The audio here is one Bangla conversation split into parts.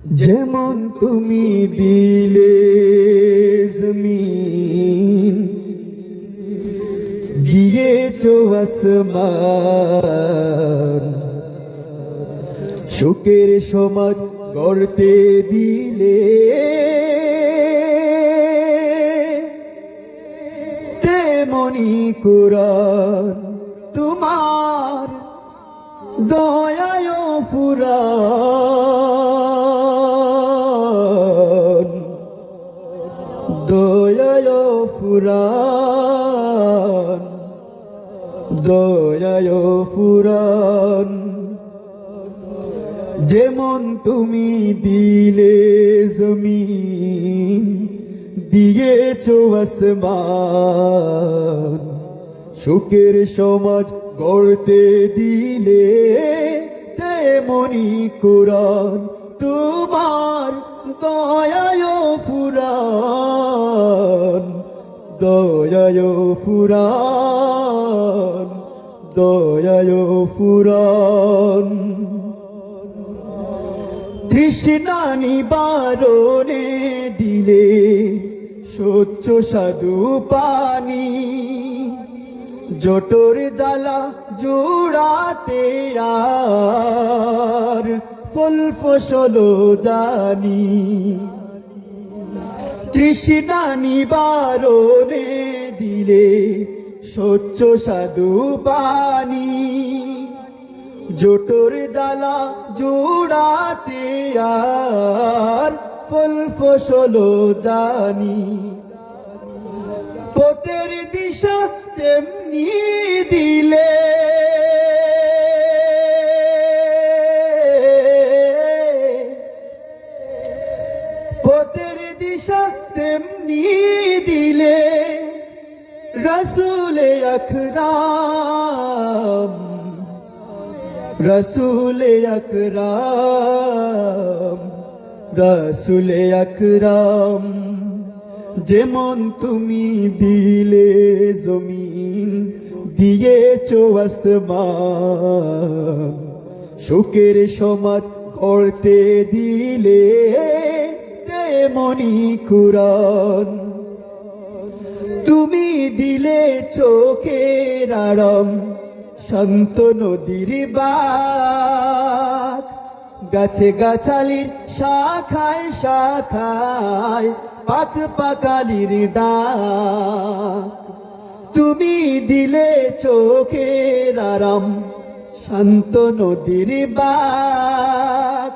যেমন তুমি দিলে জমিন, দিয়েছ আসমান। সুখের সমাজ গড়তে দিলে তেমনি কুরান তোমার দয়ায় ফুরান দয়ায় ফুরান দয়ায় ফুরান। যেমন তুমি দিলে জমি দিয়েছ আসমান। সুখের সমাজ গড়তে দিলে তেমনি কোরআন, তোমার দয়ায় ফুরান, দয়ায় ফুরান। তৃষ্ণা নিবারণে দিলে স্বচ্ছ সাধু পানি। জটোর জ্বালা জোড়াতে আর ফুল ফসল জানি। তৃষ্ণা নিবারণে দিলে স্বচ্ছ সাধু পানি জোটর জ্বালা জোড়াতে আর ফল ফসল জানি। পথের দিশা তেমনি দিলে পথের দিশা তেমনি দিলে রসুলে আকরাম রসুলে আকরাম রসুলে আকরাম, যেমন তুমি দিলে জমিন, দিয়েছ আসমান, সুখের সমাজ করতে দিলে তেমনি কুরান দিলে চোখের আরাম শান্ত নদীর বাগ গাছে গাছালির শাখায় শাখায় পাখ পাকালির ডাক। তুমি দিলে চোখের আরাম শান্ত নদীর বাগ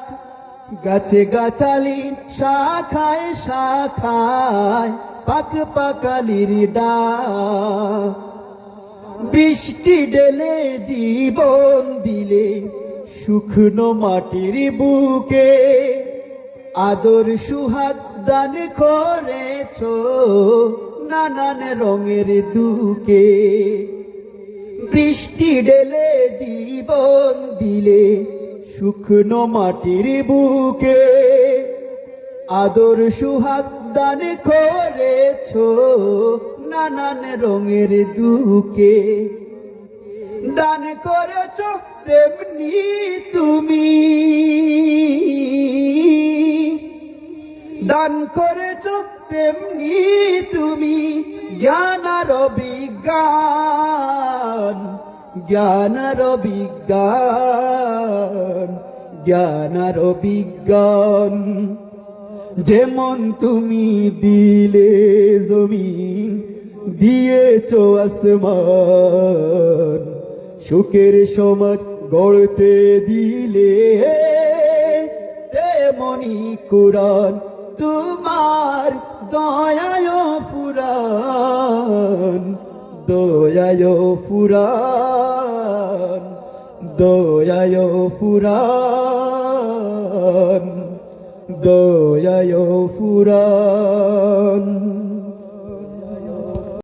গাছে গাছালি শাখায় শাখায় পাক পাকালির ডা। বৃষ্টি ডেলে জীবন দিলে শুকনো মাটির বুকে। আদর সুহাগ দান করেছ নানান রঙের দুকে। বৃষ্টি ডেলে জীবন দিলে শুকনো মাটির বুকে। আদর সুহাগ দান করেছ, নানান রঙের দুকে। দান করেছ তেমনি তুমি। দান করেছ তেমনি তুমি, জ্ঞান আর বিজ্ঞান জ্ঞান আর বিজ্ঞান জ্ঞান আর বিজ্ঞান যেমন তুমি দিলে জমিন, দিয়েছ আসমান। সুখের সমাজ গড়তে দিলে, তেমনি কোরআন তোমার দয়ায় ফুরান দয়ায় ফুরান দয়ায় ফুরান। দয়ায় ফুরান।